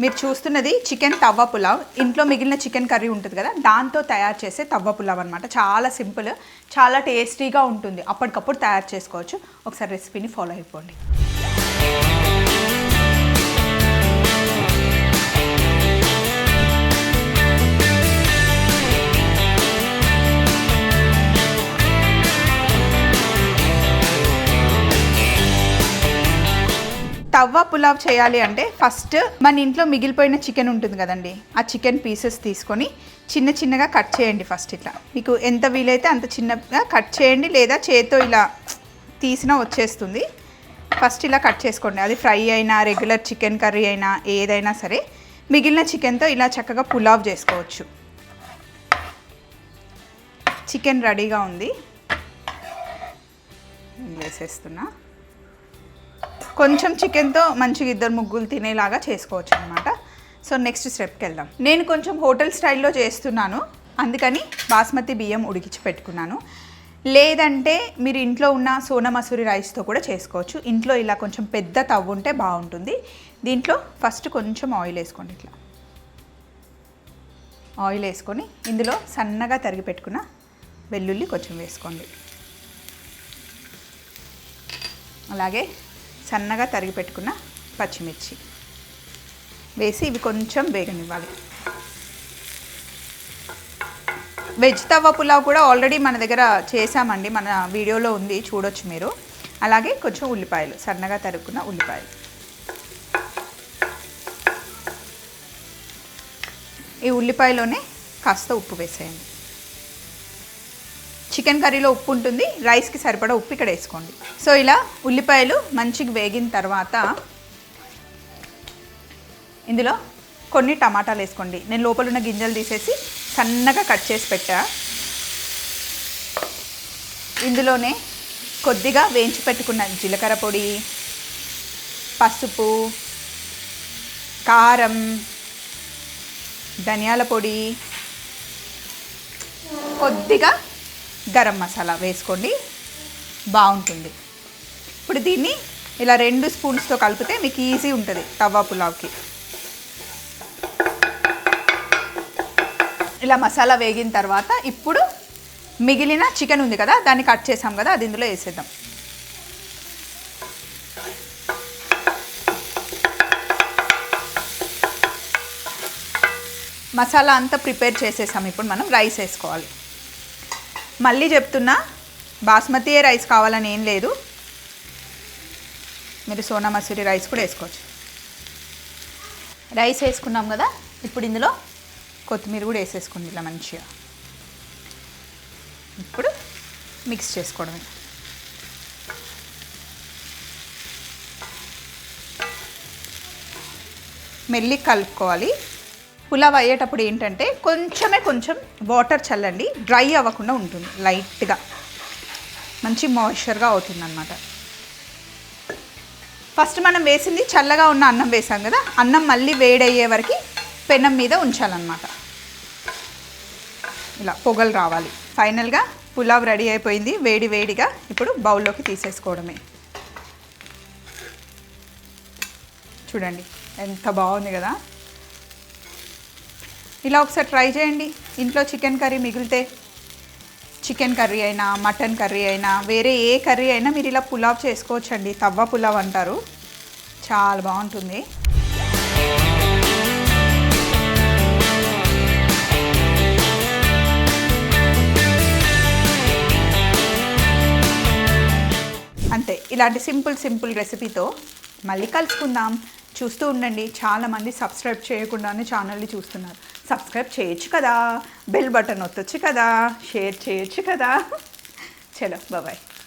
మీరు చూస్తున్నది చికెన్ తవ్వ పులావ్. ఇంట్లో మిగిలిన చికెన్ కర్రీ ఉంటుంది కదా దాంతో తయారు చేసే తవ్వ పులావ్ అనమాట చాలా సింపుల్ చాలా టేస్టీగా ఉంటుంది. అప్పటికప్పుడు తయారు చేసుకోవచ్చు. ఒకసారి రెసిపీని ఫాలో అయిపోండి. తవ్వ పులావ్ చేయాలి అంటే ఫస్ట్ మన ఇంట్లో మిగిలిపోయిన చికెన్ ఉంటుంది కదండి ఆ చికెన్ పీసెస్ తీసుకొని చిన్న చిన్నగా కట్ చేయండి ఫస్ట్ ఇట్లా. మీకు ఎంత వీలైతే అంత చిన్నగా కట్ చేయండి లేదా చేత్తో ఇలా తీసినా వచ్చేస్తుంది. ఫస్ట్ ఇలా కట్ చేసుకోండి. అది ఫ్రై అయినా రెగ్యులర్ చికెన్ కర్రీ అయినా ఏదైనా సరే మిగిలిన చికెన్తో ఇలా చక్కగా పులావ్ చేసుకోవచ్చు. చికెన్ రెడీగా ఉంది. వేసేస్తున్నా. కొంచెం చికెన్తో మంచిగా ఇద్దరు ముగ్గులు తినేలాగా చేసుకోవచ్చు అనమాట సో నెక్స్ట్ స్టెప్కి వెళ్దాం. నేను కొంచెం హోటల్ స్టైల్లో చేస్తున్నాను. అందుకని బాస్మతి బియ్యం ఉడికించి పెట్టుకున్నాను. లేదంటే మీరు ఇంట్లో ఉన్న సోనా మసూరి రైస్తో కూడా చేసుకోవచ్చు. ఇంట్లో ఇలా కొంచెం పెద్ద తవ్వు ఉంటే బాగుంటుంది. దీంట్లో ఫస్ట్ కొంచెం ఆయిల్ వేసుకోండి ఇట్లా. ఆయిల్ వేసుకొని ఇందులో సన్నగా తరిగి పెట్టుకున్న వెల్లుల్లి కొంచెం వేసుకోండి. అలాగే సన్నగా తరిగి పెట్టుకున్న పచ్చిమిర్చి. వేసి ఇవి కొంచెం వేగనివ్వాలి. వెజ్ తవ్వ పులావ్ కూడా ఆల్రెడీ మన దగ్గర చేసామండి మన వీడియోలో ఉంది చూడొచ్చు మీరు. అలాగే కొంచెం ఉల్లిపాయలు సన్నగా తరుక్కున్న ఉల్లిపాయలు. ఈ ఉల్లిపాయలోనే కాస్త ఉప్పు వేసేయండి. చికెన్ కర్రీలో ఉప్పు ఉంటుంది రైస్కి సరిపడా ఉప్పు ఇక్కడ వేసుకోండి. సో ఇలా ఉల్లిపాయలు మంచిగా వేగిన తర్వాత ఇందులో కొన్ని టమాటాలు వేసుకోండి. నేను లోపల ఉన్న గింజలు తీసేసి సన్నగా కట్ చేసి పెట్టా. ఇందులోనే కొద్దిగా వేయించి పెట్టుకున్న జీలకర్ర పొడి పసుపు కారం ధనియాల పొడి కొద్దిగా గరం మసాలా వేసుకోండి. బాగుంటుంది. ఇప్పుడు దీన్ని ఇలా రెండు స్పూన్స్తో కలిపితే మీకు ఈజీ ఉంటుంది తవ్వ పులావ్కి. ఇలా మసాలా వేగిన తర్వాత ఇప్పుడు మిగిలిన చికెన్ ఉంది కదా దాన్ని కట్ చేసాం కదా అది ఇందులో వేసేద్దాం. మసాలా అంతా ప్రిపేర్ చేసేసాం. ఇప్పుడు మనం రైస్ వేసుకోవాలి. మళ్ళీ చెప్తున్నా బాస్మతి రైస్ కావాలని ఏం లేదు. మీరు సోనా మసూరి రైస్ కూడా వేసుకోవచ్చు. రైస్ వేసుకున్నాం కదా ఇప్పుడు ఇందులో? కొత్తిమీర కూడా వేసేసుకోండి ఇలా మంచిగా. ఇప్పుడు మిక్స్ చేసుకోవడమే. మెల్లి కలుపుకోవాలి. పులావ్ అయ్యేటప్పుడు ఏంటంటే కొంచెమే కొంచెం వాటర్ చల్లండి డ్రై అవ్వకుండా ఉంటుంది లైట్గా. మంచి మాయిశ్చర్గా అవుతుంది అనమాట ఫస్ట్ మనం వేసింది చల్లగా ఉన్న అన్నం వేసాం కదా అన్నం మళ్ళీ వేడయ్యే వరకు పెనం మీద ఉంచాలన్నమాట. ఇలా పొగలు రావాలి. ఫైనల్గా పులావ్ రెడీ అయిపోయింది వేడి వేడిగా ఇప్పుడు బౌల్లోకి తీసేసుకోవడమే. చూడండి ఎంత బాగుంది కదా. ఇలా ఒకసారి ట్రై చేయండి. ఇంట్లో చికెన్ కర్రీ మిగిలితే చికెన్ కర్రీ అయినా మటన్ కర్రీ అయినా వేరే ఏ కర్రీ అయినా మీరు ఇలా పులావ్ చేసుకోవచ్చండి. తవ్వ పులావ్ అంటారు. చాలా బాగుంటుంది. అంతే ఇలాంటి సింపుల్ సింపుల్ రెసిపీతో మళ్ళీ కలుసుకుందాం. చూస్తూ ఉండండి. చాలామంది సబ్స్క్రైబ్ చేయకుండానే ఛానల్ని చూస్తున్నారు. సబ్స్క్రైబ్ చేయొచ్చు కదా బెల్ బటన్ ఒత్తొచ్చు కదా షేర్ చేయొచ్చు కదా. చలో బాయ్